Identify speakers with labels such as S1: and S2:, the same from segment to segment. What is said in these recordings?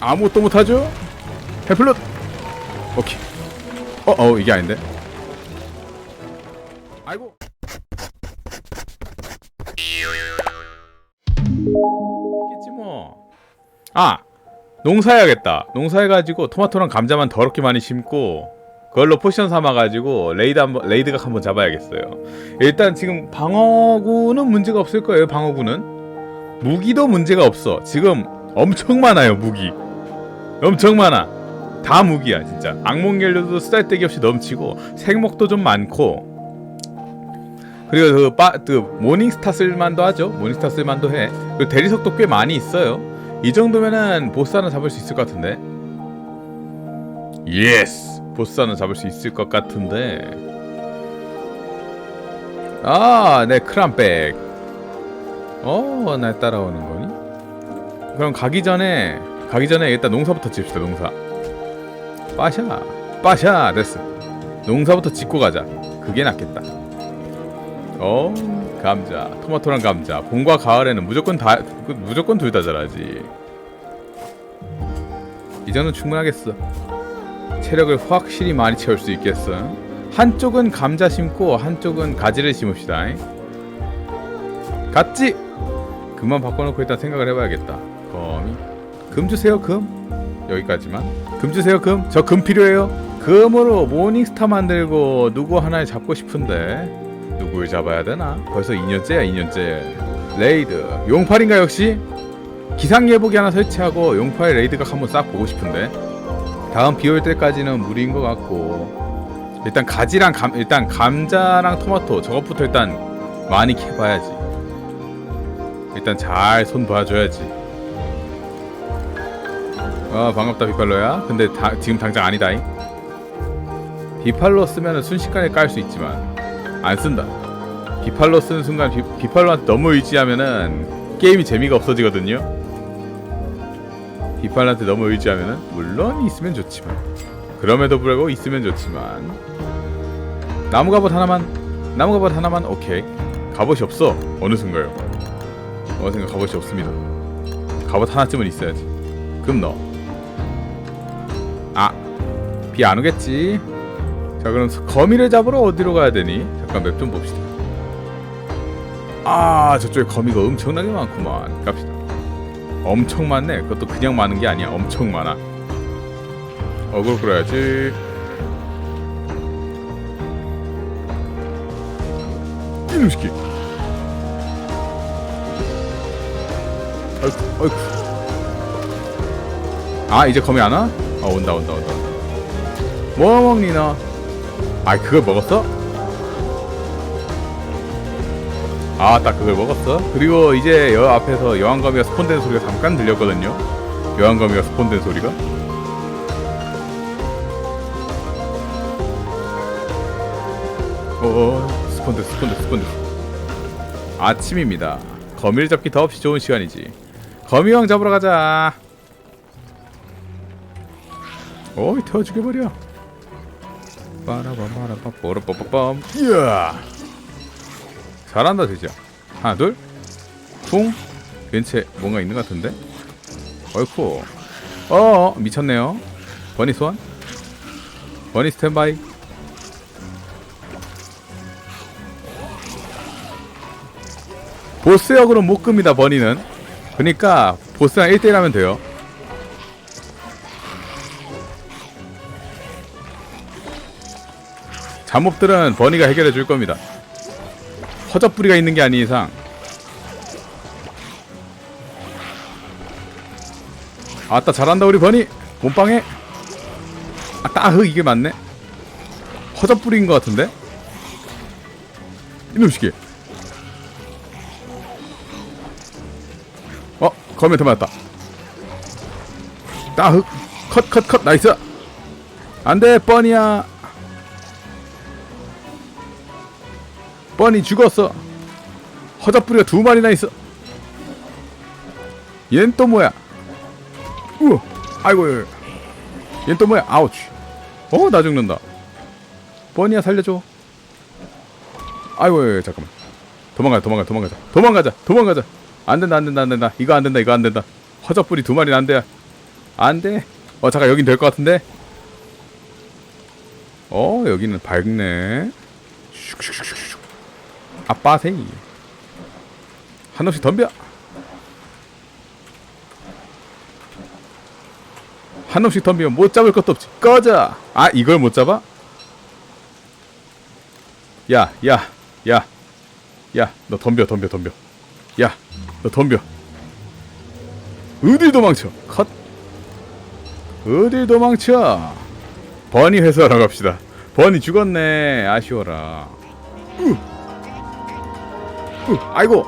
S1: 아무것도 못하죠? 헬플롯 오케이. 어, 어 이게 아닌데? 아이고. 있겠지 뭐 아 농사해야겠다. 농사해가지고 토마토랑 감자만 더럽게 많이 심고 그걸로 포션 삼아가지고 레이드 한번 레이드각 한번 잡아야겠어요. 일단 지금 방어구는 문제가 없을 거예요 방어구는. 무기도 문제가 없어. 지금 엄청 많아요 무기. 엄청 많아. 다 무기야 진짜. 악몽 연료도 쓰잘데기 없이 넘치고 생목도 좀 많고. 그리고 그, 빠, 그 모닝스타 쓸만도 하죠. 모닝스타 쓸만도 해. 그리고 대리석도 꽤 많이 있어요. 이 정도면은 보스 하나 잡을 수 있을 것 같은데. 예스 보스 하나 잡을 수 있을 것 같은데. 아내 크람백. 어날 따라오는 거니? 그럼 가기 전에 가기 전에 일단 농사부터 짓읍시다 농사. 빠샤 빠샤 됐어. 농사부터 짓고 가자. 그게 낫겠다. 어 감자 토마토랑 감자. 봄과 가을에는 무조건 다 그, 무조건 둘 다 자라지. 이 정도 충분하겠어. 체력을 확실히 많이 채울 수 있겠어. 한쪽은 감자 심고 한쪽은 가지를 심읍시다. 갔지? 금만 바꿔놓고 일단 생각을 해봐야겠다 금 주세요 금. 여기까지만. 금 주세요 금. 저 금 필요해요. 금으로 모닝스타 만들고 누구 하나를 잡고 싶은데 누굴 잡아야 되나? 벌써 2년째야 2년째. 레이드. 용팔인가 역시? 기상예보기 하나 설치하고 용팔 레이드각 한번 싹 보고 싶은데. 다음 비 올 때까지는 무리인 것 같고. 일단 가지랑 감 일단 감자랑 토마토. 저것부터 일단 많이 캐봐야지. 일단 잘 손 봐줘야지 아 반갑다 비팔로야. 근데 다, 지금 당장 아니다잉. 비팔로 쓰면 순식간에 깔 수 있지만 안 쓴다. 비팔로 쓰는 순간 비, 비팔로한테 너무 의지하면은 게임이 재미가 없어지거든요. 비팔로한테 너무 의지하면은 물론 있으면 좋지만 그럼에도 불구하고 있으면 좋지만 나무 갑옷 하나만 나무 갑옷 하나만 오케이. 갑옷이 없어 어느 순간요 어느 순간 갑옷이 없습니다. 갑옷 하나쯤은 있어야지. 그럼 너? 아, 비 안 오겠지. 자, 그럼 거미를 잡으러 어디로 가야 되니? 잠깐 맵 좀 봅시다. 아, 저쪽에 거미가 엄청나게 많구만. 갑시다. 엄청 많네. 그것도 그냥 많은 게 아니야. 엄청 많아. 어그로 끌어야지. 이놈 새끼. 아이쿠, 아이쿠. 아, 이제 거미 안 와? 어 온다 온다 온다 온다. 뭐 먹니 너? 아 그걸 먹었어? 아 딱 그걸 먹었어? 그리고 이제 여 앞에서 여왕거미가 스폰된 소리가 잠깐 들렸거든요. 여왕거미가 스폰된 소리가? 어 스폰된 스폰된 스폰된 아침입니다. 거미를 잡기 더없이 좋은 시간이지. 거미왕 잡으러 가자. 어이 태워 죽여버려 빠라바바라바 뽀라빠빠빰 이야! 잘한다 되죠 하나 둘쿵 근처에 뭔가 있는 것 같은데? 어이쿠. 어어 미쳤네요. 버니 소환. 버니 스탠바이. 보스 역으로 못 끕니다 버니는. 그니까 보스랑 1대1 하면 돼요 잠몹들은 버니가 해결해 줄 겁니다. 허접부리가 있는 게 아닌 이상. 아따 잘한다 우리 버니. 몸빵해. 아따 흑 이게 맞네. 허접부리인 것 같은데? 이놈 시기 어 거미한테 맞았다. 따흑 컷컷 컷. 나이스. 안돼 뻔이야 뻔히 죽었어. 허접부리가 두 마리나 있어. 얜 또 뭐야? 우와, 아이고, 얜 또 뭐야? 아우치. 어, 나 죽는다. 뻔히야 살려줘. 아이고, 잠깐만. 도망가자, 도망가자, 도망가자, 도망가자, 도망가자. 안 된다, 안 된다, 안 된다. 이거 안 된다, 이거 안 된다. 허접부리 두 마리는 안 돼. 안 돼 어 잠깐 여긴 될 것 같은데 어 여기는 밝네 슉슉슉슉슉 아빠세이. 한 놈씩 덤벼. 한 놈씩 덤비면 못 잡을 것도 없지. 꺼져! 아 이걸 못 잡아? 야 야 야. 야 너 덤벼 덤벼 덤벼. 야 너 덤벼. 어딜 도망쳐? 컷. 어딜 도망쳐? 버니 회수하러 갑시다. 버니 죽었네. 아쉬워라. 으. 으. 아이고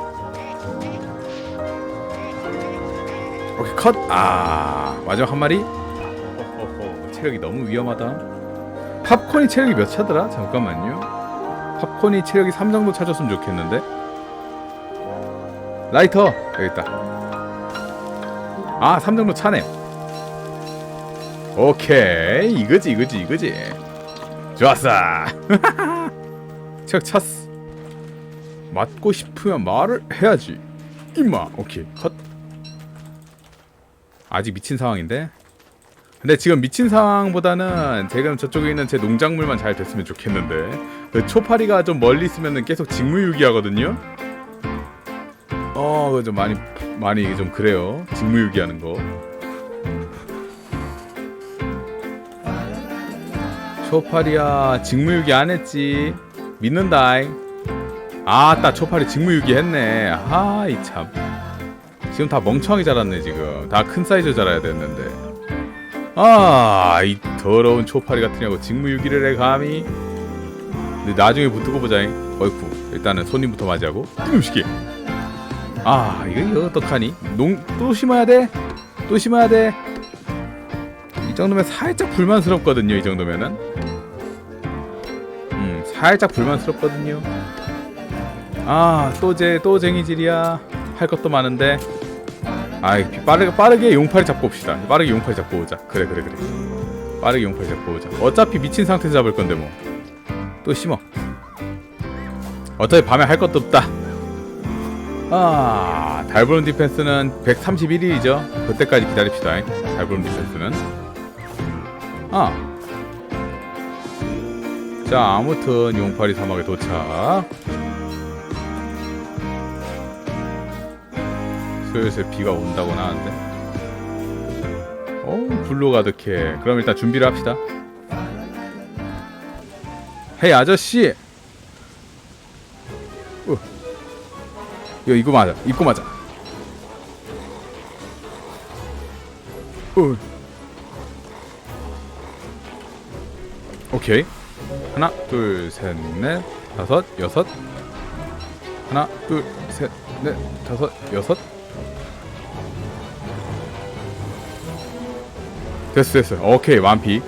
S1: 오케이 컷 아 마지막 한 마리 호호호, 체력이 너무 위험하다 팝콘이 체력이 몇 차더라 잠깐만요 팝콘이 체력이 3 정도 차줬으면 좋겠는데 라이터 여기 있다 아, 3 정도 차네. 오케이. 이거지, 이거지, 이거지. 좋았어. 책 찼어. 맞고 싶으면 말을 해야지. 임마. 오케이. 컷. 아직 미친 상황인데. 근데 지금 미친 상황보다는 지금 저쪽에 있는 제 농작물만 잘 됐으면 좋겠는데 그 초파리가 좀 멀리 있으면은 계속 직무유기하거든요. 어, 그거 좀 많이 많이 좀 그래요. 직무유기하는 거. 초파리야, 직무유기 안 했지. 믿는다잉. 아따, 초파리 직무유기 했네. 아, 이 참. 지금 다 멍청하게 자랐네, 지금. 다 큰 사이즈 자라야 됐는데. 아, 이 더러운 초파리 같으냐고 직무유기를 해, 감히. 근데 나중에 붙고 보자잉. 어이쿠, 일단은 손님부터 맞이하고. 이놈시키. 아 이거 이거 어떡하니? 농 또 심어야 돼? 또 심어야 돼? 이 정도면 살짝 불만스럽거든요. 이 정도면은 음 살짝 불만스럽거든요. 아 또제 또 쟁이질이야. 할 것도 많은데. 아이 빠르게 빠르게 용팔이 잡고 옵시다. 빠르게 용팔이 잡고 오자. 그래 그래 그래. 빠르게 용팔이 잡고 오자. 어차피 미친 상태에서 잡을 건데 뭐. 또 심어. 어차피 밤에 할 것도 없다. 아, 달브론 디펜스는 131일이죠. 그때까지 기다립시다. 달브론 디펜스는. 아. 자, 아무튼 용파리 사막에 도착. 슬슬 비가 온다고 하는데. 어, 불로 가득해. 그럼 일단 준비를 합시다. 헤이 아저씨. 어. 이거 이거 맞아. 이거 맞아. 어. 오케이. 하나, 둘, 셋, 넷, 다섯, 여섯. 하나, 둘, 셋, 넷, 다섯, 여섯. 됐어, 됐어. 오케이, 완피.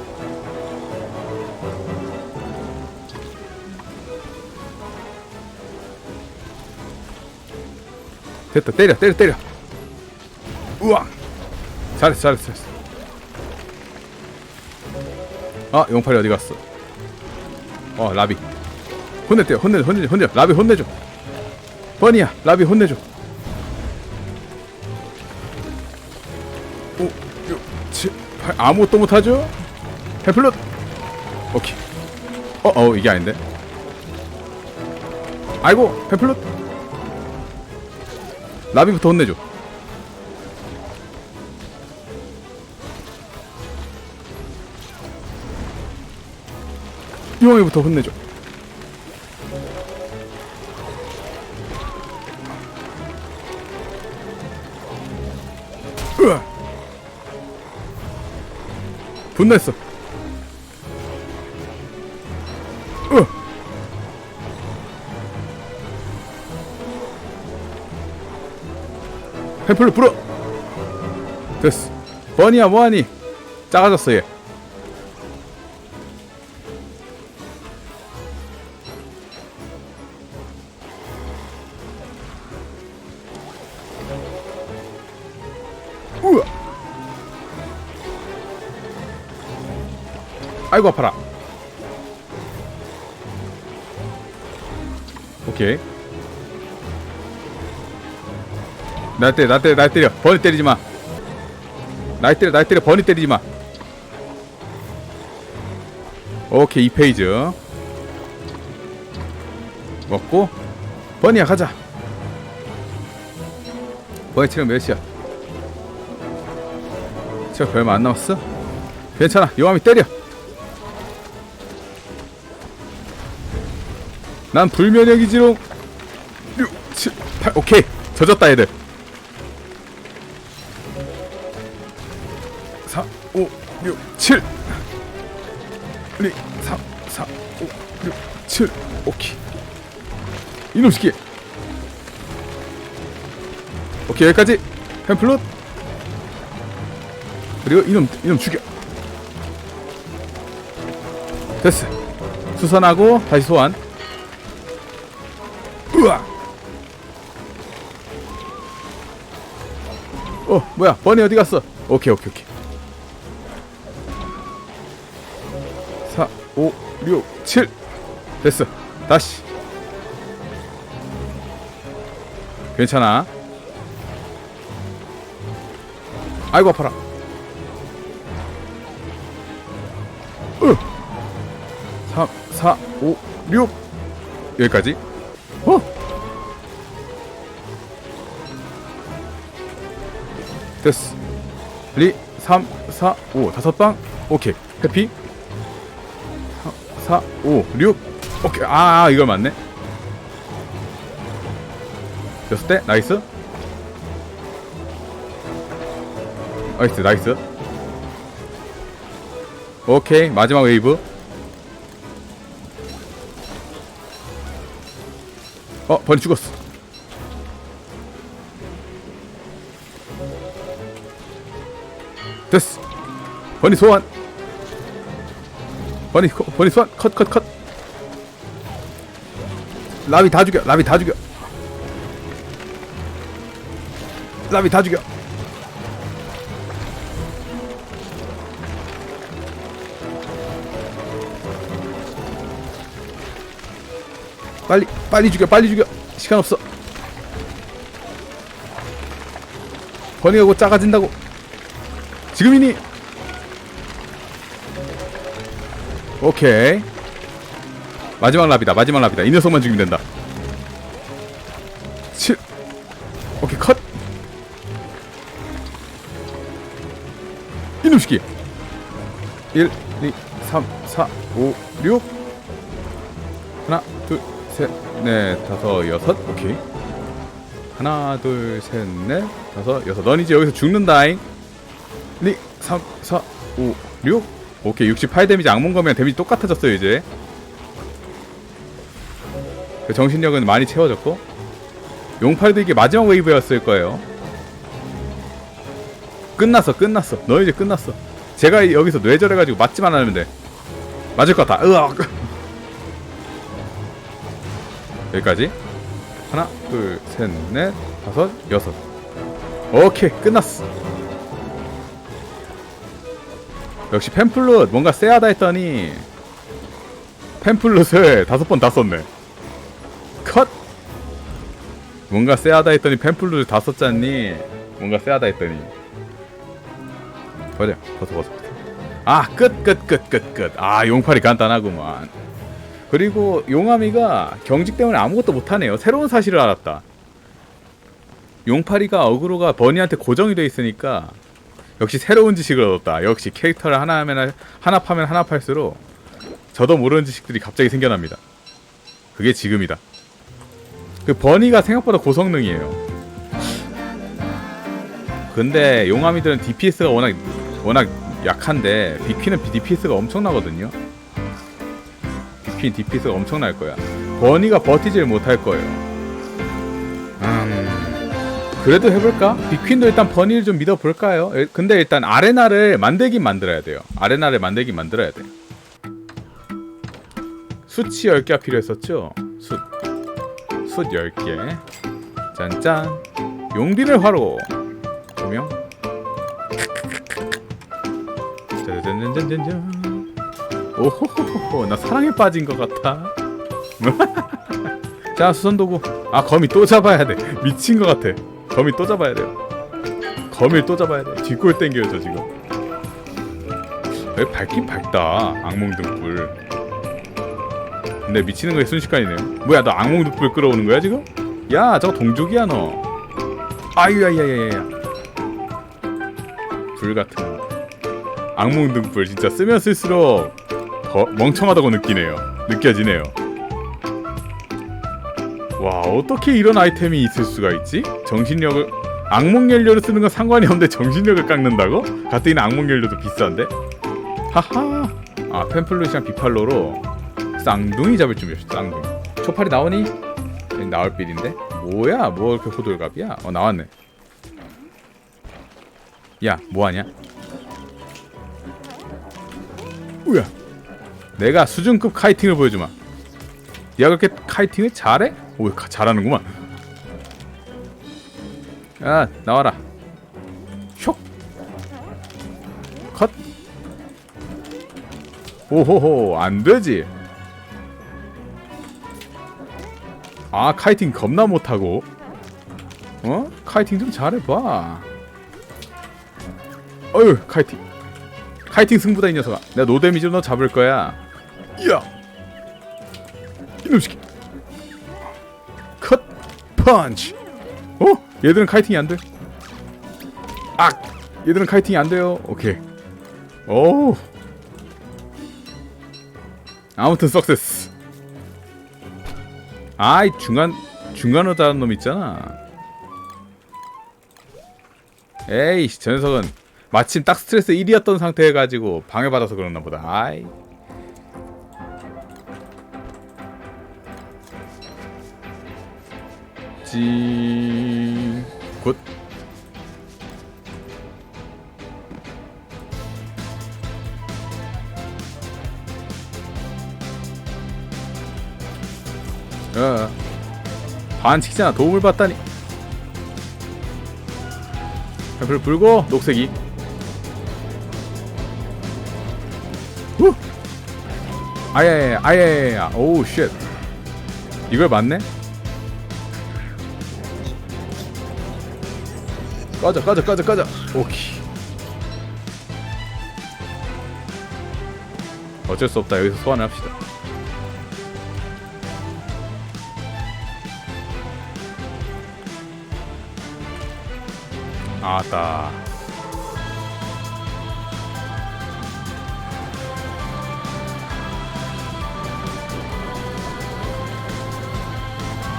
S1: 됐다 때려 때려 때려. 우와. 잘했어 잘했어 잘했어. 아 용팔이 어디 갔어? 어 라비. 혼내때요 혼내 혼내 혼내 라비 혼내줘. 버니야 라비 혼내줘 아무것도 못하죠? 해플롯 오케이 어, 어 이게 아닌데 아이고 해플롯 라비부터 혼내줘. 유황이부터 혼내줘. 분냈어. 으아! 햄플로 불어 됐어 버니야 뭐하니 작아졌어 얘 아이고 아파라. 오케이. 날 때려 날 때려 날 때려. 버니 때리지 마. 날 때려 날 때려. 버니 때리지 마. 오케이 2페이지. 먹고 버니야 가자. 버니 체력 몇이야? 체력 얼마 안 남았어? 괜찮아. 용암이 때려 난 불면역이지롱 6, 7, 8 오케이. 젖었다 얘들. 4, 5, 6, 7 2, 3, 4, 5, 6, 7 오케이. 이놈 새끼. 오케이 여기까지. 템플롯 그리고 이놈 이놈 죽여. 됐어. 수선하고 다시 소환 으아 어 뭐야? 버니 어디 갔어? 오케이 오케이 오케이. 4 5 6 7 됐어. 다시. 괜찮아. 아이고 아파라. 으. 3 4 5 6 여기까지 됐어. 2 3 4 5 다섯 방? 오케이. 해피? 4 5 6 오케이. 아, 아 이걸 맞네. 여섯 대 나이스. 나이스 나이스. 오케이. 마지막 웨이브. 어 버니 죽었어 됐어. 버니 소환. 버니 코- 버니 소환. 컷 컷 컷. 라비 다 죽여 라비 다 죽여. 라비 다 죽여. 빨리 빨리 죽여 빨리 죽여. 시간 없어. 버니가 곧 작아진다고 지금이니? 오케이. 마지막 랍이다 마지막 랍이다. 이 녀석만 죽이면 된다. 7 오케이 컷. 이놈 시기 1 2 3 4 5 6 하나 둘셋넷 다섯 여섯. 오케이. 하나 둘 셋 넷 다섯 여섯. 넌 이제 여기서 죽는다잉. 2 3 4 5 6 오케이 68 데미지 악몽검이랑 데미지 똑같아졌어요 이제. 그 정신력은 많이 채워졌고. 용팔도 이게 마지막 웨이브였을 거예요. 끝났어 끝났어. 너 이제 끝났어. 제가 여기서 뇌절해가지고 맞지만 않으면 돼. 맞을 것 같아. 으악! 여기까지. 하나 둘 셋 넷 다섯 여섯. 오케이 끝났어 역시 팸플룻 뭔가 쎄하다 했더니 팸플룻을 다섯 번 다 썼네. 컷! 뭔가 쎄하다 했더니 팸플룻을 다 썼잖니? 뭔가 쎄하다 했더니. 버려. 벗어 벗어 아끝 끝 끝 끝끝 아 용팔이 간단하구만. 그리고 용암이가 경직 때문에 아무것도 못하네요. 새로운 사실을 알았다. 용팔이가 어그로가 버니한테 고정이 돼 있으니까 역시 새로운 지식을 얻었다 역시 캐릭터를 하나 하면 하나 파면 하나 팔수록 저도 모르는 지식들이 갑자기 생겨납니다 그게 지금이다 그 버니가 생각보다 고성능이에요 근데 용암이들은 DPS가 워낙 워낙 약한데 비퀴는 DPS가 엄청나거든요. 비퀴 DPS가 엄청날 거야. 버니가 버티질 못할 거예요. 음, 그래도 해볼까? 비퀸도 일단 버니를 좀 믿어볼까요? 일- 근데 일단 아레나를 만들긴 만들어야 돼요. 아레나를 만들긴 만들어야 돼. 숯이 10개가 필요했었죠? 숯. 숯 10개. 짠짠. 용빈을 화로. 조명. 짜자잔잔잔잔. 오호호호, 나 사랑에 빠진 것 같아. 자, 수선도구. 아, 거미 또 잡아야 돼. 미친 것 같아. 거미 또 잡아야 돼요. 거밀 또 잡아야 돼 뒷골 땡겨요 지금. 여기 밝긴 밝다 악몽 등불 근데 미치는 거에 순식간이네요. 뭐야 너 악몽 등불 끌어오는 거야 지금? 야 저거 동족이야 너. 아유야야야야 불 같은 악몽 등불 진짜 쓰면 쓸수록 더 멍청하다고 느끼네요. 느껴지네요 와 어떻게 이런 아이템이 있을 수가 있지? 정신력을 악몽 연료를 쓰는 건 상관이 없는데 정신력을 깎는다고? 가뜩이나 악몽 연료도 비싼데? 하하 아 펜플루시랑 비팔로로 쌍둥이 잡을 준비했어 쌍둥이 초팔이 나오니? 나올 빌인데? 뭐야 뭐 이렇게 호들갑이야? 어 나왔네 야 뭐하냐? 우야 내가 수준급 카이팅을 보여주마 얘가 그렇게 카이팅을 잘해? 오 가- 잘하는구만. 야 나와라. 쇽. 컷. 오호호 안되지. 아 카이팅 겁나 못하고. 어? 카이팅 좀 잘해봐. 어휴 카이팅. 카이팅 승부다 이 녀석아. 내가 노데미지로 너 잡을 거야. 이야! 이놈 새끼. 컷 펀치 어? 얘들은 카이팅이 안돼. 악! 얘들은 카이팅이 안 돼요. 오케이. 오 아무튼 석세스 아이 중간 중간으로 자른 놈 있잖아. 에이 저 녀석은 마침 딱 스트레스 1이었던 상태에 가지고 방해받아서 그러나 보다. 아이 어 반칙이잖아. 도움을 받다니. 불 불고 녹색이. 후! 아야야야 아야야야. 오우 쉣. 이걸 맞네 꺼져 꺼져 꺼져 꺼져 오케이. 어쩔 수 없다. 여기서 소환을 합시다. 아따.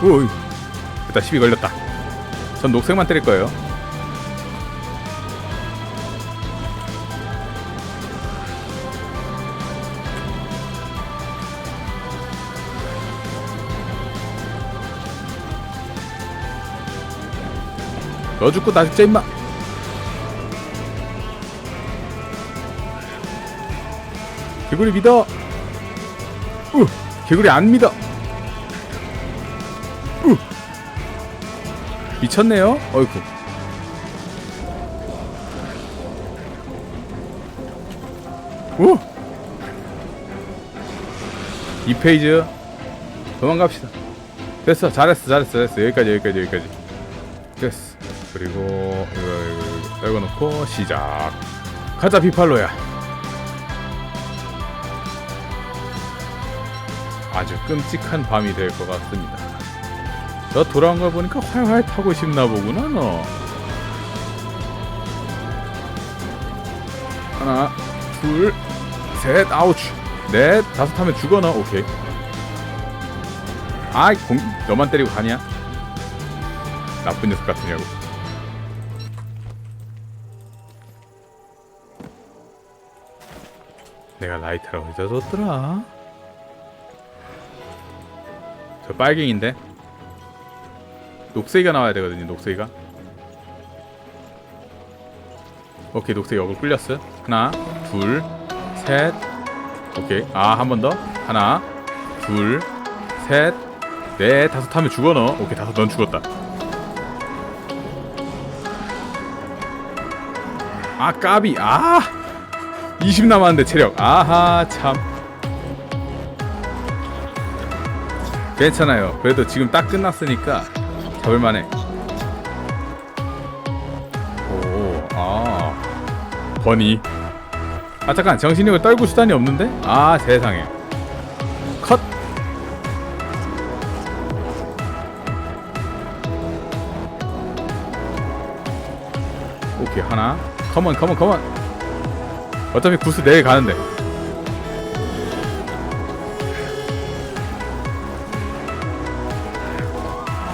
S1: 오이. 일단 시비 걸렸다. 전 녹색만 때릴 거예요 너 죽고 나 죽자 임마. 개구리 믿어. 우 개구리 안 믿어. 우 미쳤네요. 어이쿠. 우! 이 페이지. 도망갑시다. 됐어. 잘했어 잘했어 잘했어. 여기까지 여기까지 여기까지. 됐어 그리고 이거 넣고 시작. 가자 비팔로야. 아주 끔찍한 밤이 될 것 같습니다. 너 돌아온 걸 보니까 활활 타고 싶나 보구나 너. 하나 둘셋 아우치 넷 다섯 하면 죽어 너. 오케이. 아이 공 너만 때리고 가냐 나쁜 녀석 같으냐고 내가 라이터를 어디다 뒀더라. 저 빨갱인데? 녹색이가 나와야 되거든요 녹색이가. 오케이 녹색이 얼굴 끌렸어요 하나 둘 셋. 오케이. 아 한 번 더. 하나 둘 셋 넷 다섯 하면 죽어 너. 오케이 다섯. 넌 죽었다. 아 까비. 아 20 남았는데 체력. 아하 참. 괜찮아요. 그래도 지금 딱 끝났으니까 잡을만해. 오 버니. 아 잠깐. 정신력을 떨굴 수단이 없는데? 아 세상에. 컷. 오케이 하나. 컴온 컴온 컴온 어차피 구스 내일 가는데.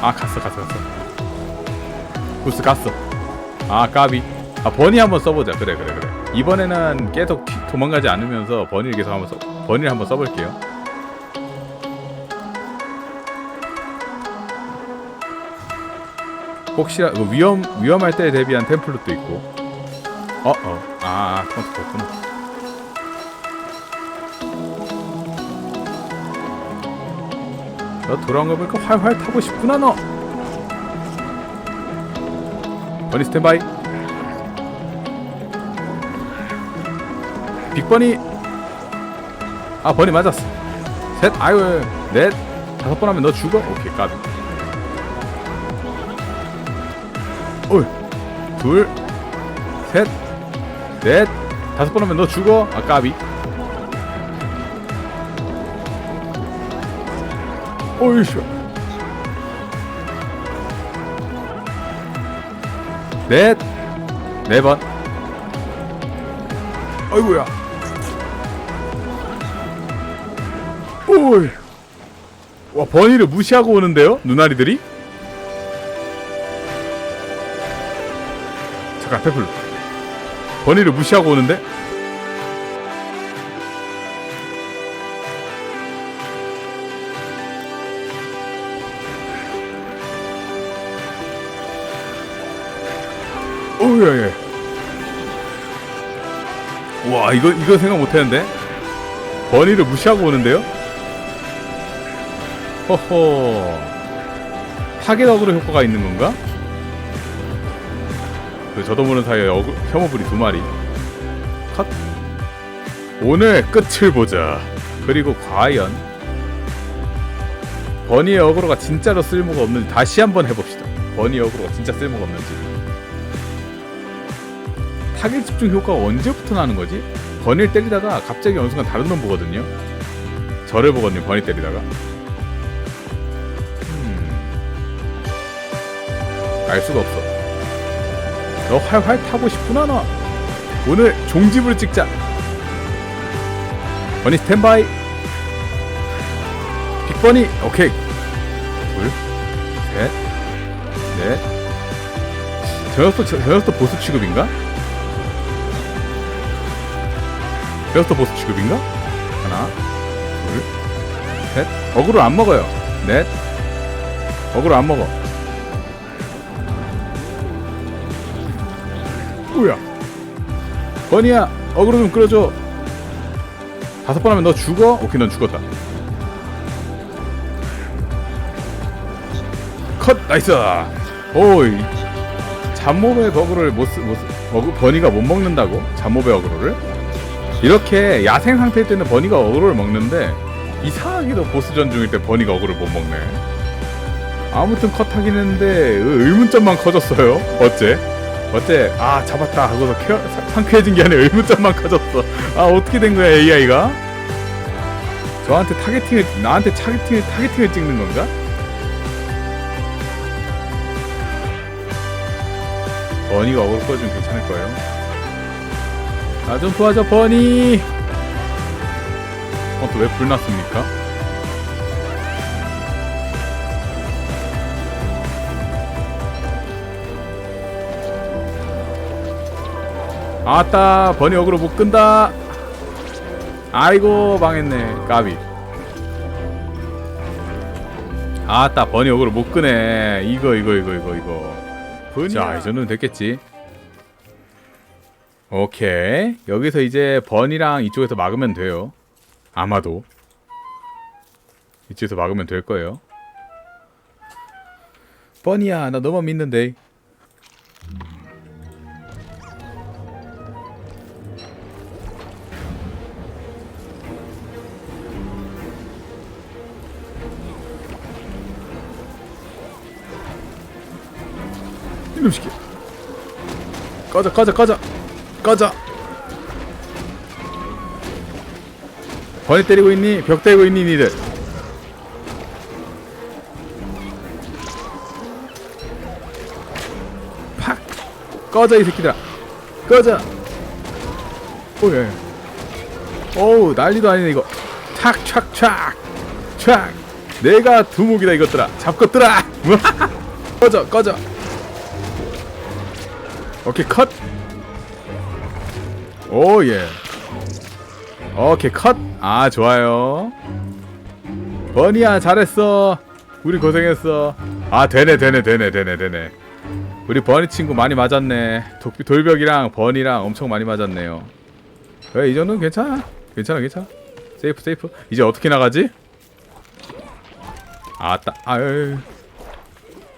S1: 아 갔어 갔어 갔어. 구스 갔어. 아 까비. 아 버니 한번 써보자. 그래 그래 그래. 이번에는 계속 튀- 도망가지 않으면서 버니를 계속 한번 써 버니를 한번 써볼게요. 혹시라 그 위험 위험할 때에 대비한 템플릿도 있고 어 어아 아, 토마토 그렇구나. 너 돌아온 거 보니까 활활 타고 싶구나 너. 버니 스탠바이. 빅버니. 아 버니 맞았어. 셋 아유 넷 다섯 번 하면 너 죽어. 오케이 까비. 둘셋 넷 다섯 번 하면 너 죽어 아 까비 오이씨 넷, 네 번. 아이고야. 오이. 와, 버니를 무시하고 오는데요? 누나리들이? 잠깐, 페플. 버니를 무시하고 오는데? 오예 예. 와 이거 이거 생각 못했는데 버니를 무시하고 오는데요? 허허 타겟 어그로 효과가 있는 건가? 그 저도 모르는 사이에 어그, 혐오불이 두 마리 컷 오늘 끝을 보자 그리고 과연 버니의 어그로가 진짜로 쓸모가 없는지 다시 한번 해봅시다 버니 어그로가 진짜 쓸모가 없는지 타겟 집중 효과가 언제부터 나는 거지? 버니를 때리다가 갑자기 어느 순간 다른 놈 보거든요. 저를 보거든요. 버니 때리다가. 음. 알 수가 없어. 너 활활 타고 싶구나 너. 오늘 종집을 찍자. 버니 스탠바이. 빅버니 오케이. 둘, 셋, 넷. 저저 녀석도 보스 취급인가? 베스트 보스 취급인가? 하나, 둘, 셋. 어그로 안 먹어요. 넷. 어그로 안 먹어. 뭐야? 버니야, 어그로 좀 끌어줘. 다섯 번 하면 너 죽어? 오케이, 넌 죽었다. 컷, 나이스. 오이. 잡몹의 버그를 못 쓰, 못 쓰, 버그, 버니가 못 먹는다고? 잡몹의 어그로를? 이렇게 야생 상태일 때는 버니가 어그로를 먹는데 이상하게도 보스전 중일 때 버니가 어그로를 못 먹네 아무튼 컷하긴 했는데 의- 의문점만 커졌어요 어째? 어째 아 잡았다 하고서 쾌, 사- 상쾌해진 게 아니라 의문점만 커졌어 아 어떻게 된 거야 AI가? 저한테 타겟팅을 나한테 타겟팅을 타겟팅을 찍는 건가? 버니가 어그로 꺼주면 괜찮을 거예요 나 좀 도와줘 버니 어또왜 불났습니까? 아따 버니 어그로 못 끈다. 아이고 망했네 까비. 아따 버니 어그로 못 끄네. 이거 이거 이거 이거 이거. 자이 정도면 됐겠지. 오케이. 여기서 이제 번이랑 이쪽에서 막으면 돼요. 아마도. 이쪽에서 막으면 될 거예요. 번이야 나 너만 믿는데 이놈시끼 가자 가자 가자. 가자. 벌 때리고 있니? 벽 때리고 있니 니들? 팍. 꺼져 이 새끼들아. 꺼져. 오예. 어우 난리도 아니네 이거. 착착착. 착. 내가 두목이다 이것들아. 잡것들아. 꺼져 꺼져. 오케이 컷. 오 예. 오케이 컷. 아 좋아요. 버니야 잘했어. 우리 고생했어. 아 되네 되네 되네 되네 되네. 우리 버니 친구 많이 맞았네. 도, 돌벽이랑 버니랑 엄청 많이 맞았네요. 그래 이 정도는 괜찮아. 괜찮아 괜찮아. 세이프 세이프. 이제 어떻게 나가지? 아따 아유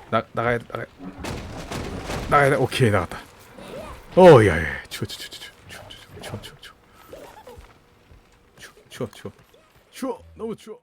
S1: 나 나가야 돼. 나가야 돼. 오케이 나갔다 어 야 야 추워 추워 추워 추워 추워 추워 추워 추워 추워 추워 추워 추워 너무 추워